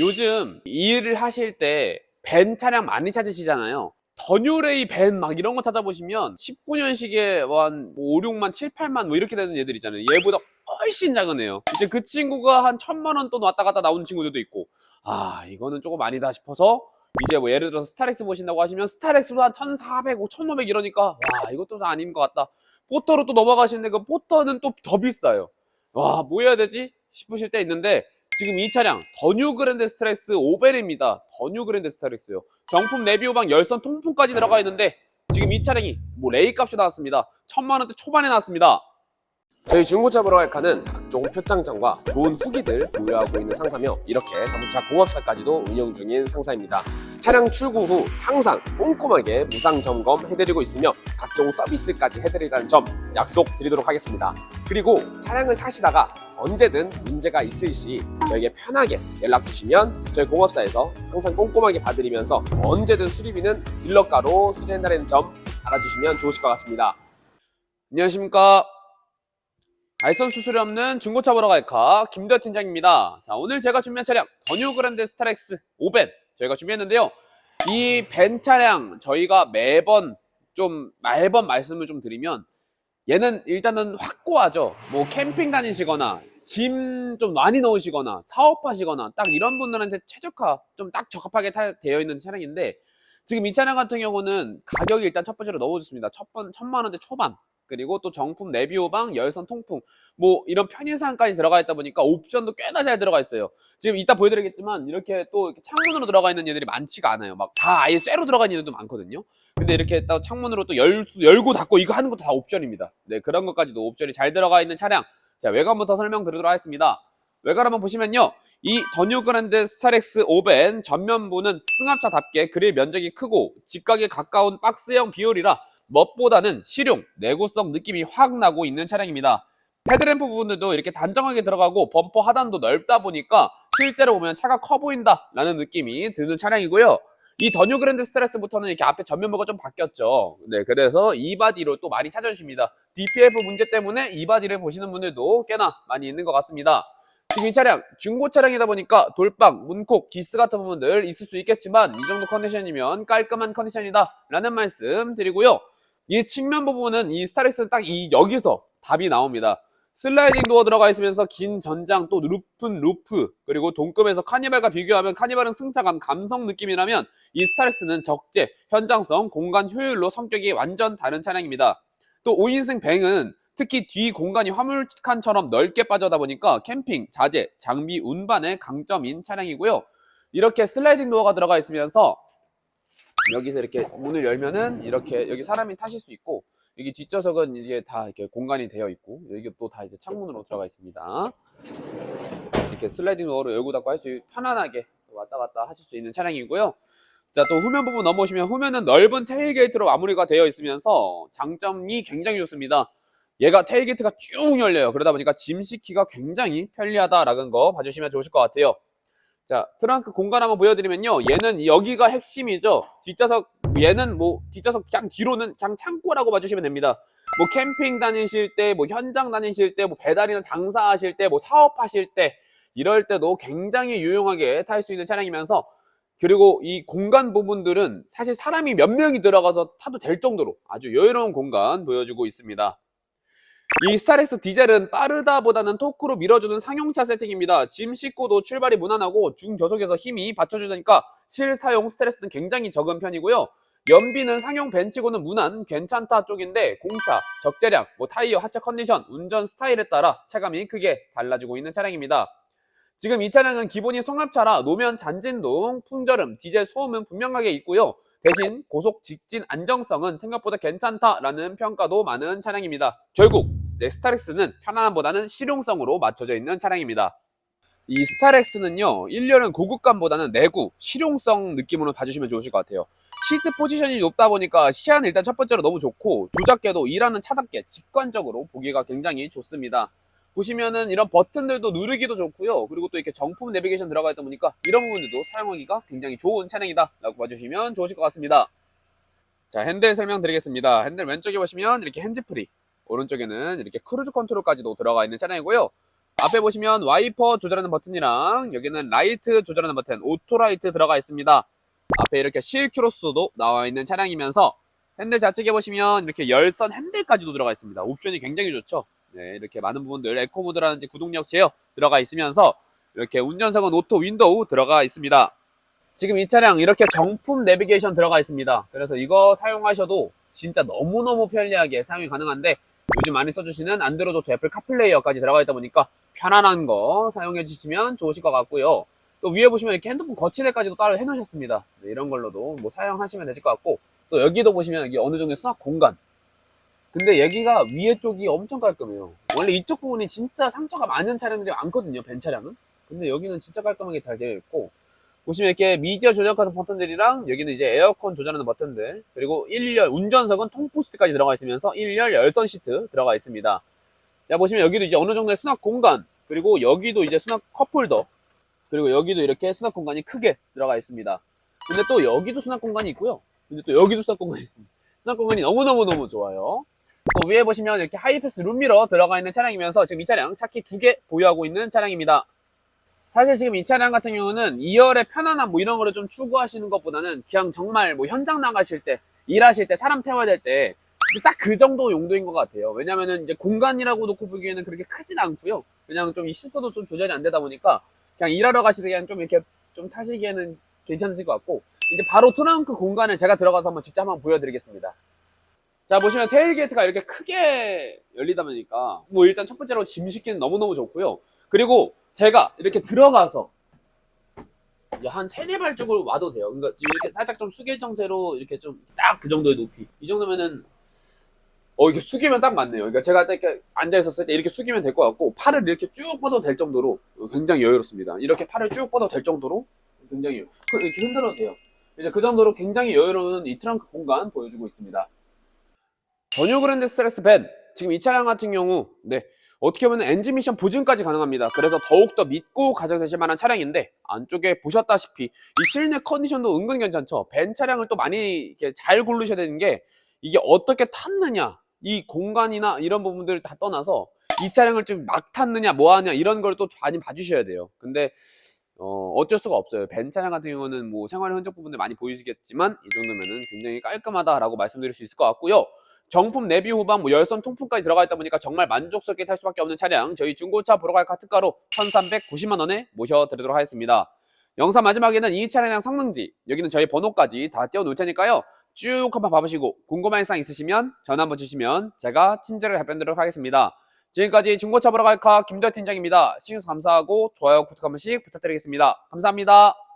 요즘 일을 하실 때 벤 차량 많이 찾으시잖아요. 더뉴레이 벤 막 이런 거 찾아보시면 19년식에 한 5, 6만, 7, 8만 뭐 이렇게 되는 애들 있잖아요. 얘보다 훨씬 작은 애요. 이제 그 친구가 한 천만 원 돈 왔다 갔다 나오는 친구들도 있고 아 이거는 조금 아니다 싶어서 이제 뭐 예를 들어서 스타렉스 보신다고 하시면 스타렉스도 한 1,400, 1,500 이러니까 와 이것도 다 아닌 것 같다. 포터로 또 넘어가시는데 그 포터는 또 더 비싸요. 와 뭐 해야 되지 싶으실 때 있는데 지금 이 차량 더뉴 그랜드 스트렉스 5벤입니다. 더뉴 그랜드 스트렉스요. 정품 내비오방 열선 통풍까지 들어가 있는데 지금 이 차량이 뭐 레이 값이 나왔습니다. 천만 원대 초반에 나왔습니다. 저희 중고차 보러 갈 칸은 각종 표창장과 좋은 후기들 보유하고 있는 상사며 이렇게 자동차 공업사까지도 운영 중인 상사입니다. 차량 출고 후 항상 꼼꼼하게 무상 점검 해드리고 있으며 각종 서비스까지 해드리다는 점 약속 드리도록 하겠습니다. 그리고 차량을 타시다가 언제든 문제가 있을 시 저에게 편하게 연락 주시면 저희 공업사에서 항상 꼼꼼하게 봐드리면서 언제든 수리비는 딜러가로 수리한다는 점 알아주시면 좋으실 것 같습니다. 안녕하십니까. 알선 수술이 없는 중고차 보러 갈까 김대호 팀장입니다. 자 오늘 제가 준비한 차량 더뉴 그랜드 스타렉스 5벤 저희가 준비했는데요. 이 벤 차량 저희가 매번 좀 매번 말씀을 좀 드리면 얘는 일단은 확고하죠. 뭐 캠핑 다니시거나 짐 좀 많이 넣으시거나 사업하시거나 딱 이런 분들한테 최적화 좀 딱 적합하게 타- 되어 있는 차량인데 지금 이 차량 같은 경우는 가격이 일단 첫 번째로 너무 좋습니다. 첫 번, 천만 원대 초반. 그리고 또 정품 내비오방, 열선 통풍, 뭐 이런 편의사항까지 들어가 있다 보니까 옵션도 꽤나 잘 들어가 있어요. 지금 이따 보여드리겠지만 이렇게 또 이렇게 창문으로 들어가 있는 얘들이 많지가 않아요. 막 다 아예 쇠로 들어가 있는 얘들도 많거든요. 근데 이렇게 또 창문으로 또 열, 열고 닫고 이거 하는 것도 다 옵션입니다. 네, 그런 것까지도 옵션이 잘 들어가 있는 차량. 자, 외관부터 설명드리도록 하겠습니다. 외관 한번 보시면요. 이 더뉴 그랜드 스타렉스 5벤 전면부는 승합차답게 그릴 면적이 크고 직각에 가까운 박스형 비율이라 멋보다는 실용, 내구성 느낌이 확 나고 있는 차량입니다. 헤드램프 부분들도 이렇게 단정하게 들어가고 범퍼 하단도 넓다 보니까 실제로 보면 차가 커 보인다 라는 느낌이 드는 차량이고요. 이 더뉴 그랜드 스트레스부터는 이렇게 앞에 전면부가 좀 바뀌었죠. 네, 그래서 이 바디로 또 많이 찾아주십니다. DPF 문제 때문에 이 바디를 보시는 분들도 꽤나 많이 있는 것 같습니다. 지금 이 차량 중고 차량이다 보니까 돌방, 문콕, 기스 같은 부분들 있을 수 있겠지만 이 정도 컨디션이면 깔끔한 컨디션이다 라는 말씀 드리고요. 이 측면 부분은 이 스타렉스는 딱 이 여기서 답이 나옵니다. 슬라이딩 도어 들어가 있으면서 긴 전장 또 루프는 루프 그리고 동급에서 카니발과 비교하면 카니발은 승차감 감성 느낌이라면 이 스타렉스는 적재, 현장성, 공간 효율로 성격이 완전 다른 차량입니다. 또 5인승 뱅은 특히 뒤 공간이 화물칸처럼 넓게 빠져다 보니까 캠핑, 자재, 장비 운반의 강점인 차량이고요. 이렇게 슬라이딩 도어가 들어가 있으면서 여기서 이렇게 문을 열면은 이렇게 여기 사람이 타실 수 있고 여기 뒷좌석은 이게 다 이렇게 공간이 되어 있고 여기 또 다 이제 창문으로 들어가 있습니다. 이렇게 슬라이딩 도어로 열고 닫고 할 수 편안하게 왔다 갔다 하실 수 있는 차량이고요. 자, 또 후면 부분 넘어오시면 후면은 넓은 테일게이트로 마무리가 되어 있으면서 장점이 굉장히 좋습니다. 얘가 테일게이트가 쭉 열려요. 그러다 보니까 짐 싣기가 굉장히 편리하다라는 거 봐주시면 좋으실 것 같아요. 자, 트렁크 공간 한번 보여드리면요. 얘는 여기가 핵심이죠. 뒷좌석, 얘는 뭐, 뒷좌석 그냥 뒤로는 그냥 창고라고 봐주시면 됩니다. 뭐, 캠핑 다니실 때, 뭐, 현장 다니실 때, 뭐, 배달이나 장사하실 때, 뭐, 사업하실 때, 이럴 때도 굉장히 유용하게 탈 수 있는 차량이면서, 그리고 이 공간 부분들은 사실 사람이 몇 명이 들어가서 타도 될 정도로 아주 여유로운 공간 보여주고 있습니다. 이 스타렉스 디젤은 빠르다보다는 토크로 밀어주는 상용차 세팅입니다. 짐 싣고도 출발이 무난하고 중저속에서 힘이 받쳐주니까 실사용 스트레스는 굉장히 적은 편이고요. 연비는 상용 벤치고는 무난 괜찮다 쪽인데 공차, 적재량, 뭐 타이어 하체 컨디션, 운전 스타일에 따라 체감이 크게 달라지고 있는 차량입니다. 지금 이 차량은 기본이 송합차라 노면 잔진동, 풍절음, 디젤 소음은 분명하게 있고요. 대신 고속 직진 안정성은 생각보다 괜찮다라는 평가도 많은 차량입니다. 결국 스타렉스는 편안함보다는 실용성으로 맞춰져 있는 차량입니다. 이 스타렉스는요 1년은 고급감보다는 내구, 실용성 느낌으로 봐주시면 좋으실 것 같아요. 시트 포지션이 높다 보니까 시야는 일단 첫 번째로 너무 좋고 조작계도 일하는 차답게 직관적으로 보기가 굉장히 좋습니다. 보시면은 이런 버튼들도 누르기도 좋고요. 그리고 또 이렇게 정품 내비게이션 들어가 있다 보니까 이런 부분들도 사용하기가 굉장히 좋은 차량이다 라고 봐주시면 좋으실 것 같습니다. 자 핸들 설명드리겠습니다. 핸들 왼쪽에 보시면 이렇게 핸즈프리 오른쪽에는 이렇게 크루즈 컨트롤까지도 들어가 있는 차량이고요. 앞에 보시면 와이퍼 조절하는 버튼이랑 여기는 라이트 조절하는 버튼, 오토라이트 들어가 있습니다. 앞에 이렇게 실크로스도 나와 있는 차량이면서 핸들 좌측에 보시면 이렇게 열선 핸들까지도 들어가 있습니다. 옵션이 굉장히 좋죠. 네, 이렇게 많은 부분들 에코 모드라든지 구동력 제어 들어가 있으면서 이렇게 운전석은 오토 윈도우 들어가 있습니다. 지금 이 차량 이렇게 정품 내비게이션 들어가 있습니다. 그래서 이거 사용하셔도 진짜 너무너무 편리하게 사용이 가능한데 요즘 많이 써주시는 안드로이드 애플 카플레이어까지 들어가 있다 보니까 편안한 거 사용해 주시면 좋으실 것 같고요. 또 위에 보시면 이렇게 핸드폰 거치대까지도 따로 해놓으셨습니다. 네, 이런 걸로도 뭐 사용하시면 되실 것 같고 또 여기도 보시면 여기 어느 정도 수납 공간 근데 여기가 위에 쪽이 엄청 깔끔해요. 원래 이쪽 부분이 진짜 상처가 많은 차량들이 많거든요. 벤 차량은. 근데 여기는 진짜 깔끔하게 잘 되어 있고 보시면 이렇게 미디어 조작 같은 버튼들이랑 여기는 이제 에어컨 조절하는 버튼들 그리고 1열 운전석은 통풍 시트까지 들어가 있으면서 1열 열선 시트 들어가 있습니다. 자 보시면 여기도 이제 어느 정도의 수납 공간 그리고 여기도 이제 수납 컵홀더 그리고 여기도 이렇게 수납 공간이 크게 들어가 있습니다. 근데 또 여기도 수납 공간이 있고요. 근데 또 여기도 수납 공간이 있습니다. 수납 공간이 너무너무너무 좋아요. 또 위에 보시면 이렇게 하이패스 룸미러 들어가 있는 차량이면서 지금 이 차량 차키 두 개 보유하고 있는 차량입니다. 사실 지금 이 차량 같은 경우는 2열의 편안함 뭐 이런 거를 좀 추구하시는 것보다는 그냥 정말 뭐 현장 나가실 때 일하실 때 사람 태워야 될 때 딱 그 정도 용도인 것 같아요. 왜냐면은 이제 공간이라고 놓고 보기에는 그렇게 크진 않고요. 그냥 좀 이 시스도 좀 조절이 안 되다 보니까 그냥 일하러 가실 때 그냥 좀 이렇게 좀 타시기에는 괜찮으실 것 같고 이제 바로 트렁크 공간을 제가 들어가서 한번 직접 한번 보여드리겠습니다. 자 보시면 테일게이트가 이렇게 크게 열리다 보니까 뭐 일단 첫 번째로 짐 싣기는 너무너무 좋고요. 그리고 제가 이렇게 들어가서 한 세네 발쪽을 와도 돼요. 그러니까 이렇게 살짝 좀 숙일 정체로 이렇게 좀 딱 그 정도의 높이. 이 정도면은 어 이렇게 숙이면 딱 맞네요. 그러니까 제가 딱 이렇게 앉아 있었을 때 이렇게 숙이면 될 것 같고 팔을 이렇게 쭉 뻗어도 될 정도로 굉장히 여유롭습니다. 이렇게 팔을 쭉 뻗어도 될 정도로 굉장히 그- 이렇게 흔들어도 돼요. 이제 그 정도로 굉장히 여유로운 이 트렁크 공간 보여주고 있습니다. 전유 그랜드 스트레스 밴 지금 이 차량 같은 경우 네 어떻게 보면 엔진 미션 보증까지 가능합니다. 그래서 더욱더 믿고 가져가실 만한 차량인데 안쪽에 보셨다시피 이 실내 컨디션도 은근 괜찮죠. 벤 차량을 또 많이 이렇게 잘 고르셔야 되는 게 이게 어떻게 탔느냐 이 공간이나 이런 부분들을 다 떠나서 이 차량을 좀 막 탔느냐 뭐 하냐 이런 걸 또 많이 봐주셔야 돼요. 근데 어, 어쩔 수가 없어요. 벤 차량 같은 경우는 뭐 생활의 흔적 부분들 많이 보이시겠지만 이 정도면은 굉장히 깔끔하다라고 말씀드릴 수 있을 것 같고요. 정품 내비 후방 뭐 열선 통풍까지 들어가 있다 보니까 정말 만족스럽게 탈 수밖에 없는 차량 저희 중고차 보러 갈 카트가로 1390만 원에 모셔드리도록 하겠습니다. 영상 마지막에는 이 차량의 성능지 여기는 저희 번호까지 다 띄워 놓을 테니까요. 쭉 한번 봐보시고 궁금한 사항 있으시면 전화 한번 주시면 제가 친절하게 답변 드리도록 하겠습니다. 지금까지 중고차 보러 갈카 김대 팀장입니다. 시청해주셔서 감사하고 좋아요 구독 한 번씩 부탁드리겠습니다. 감사합니다.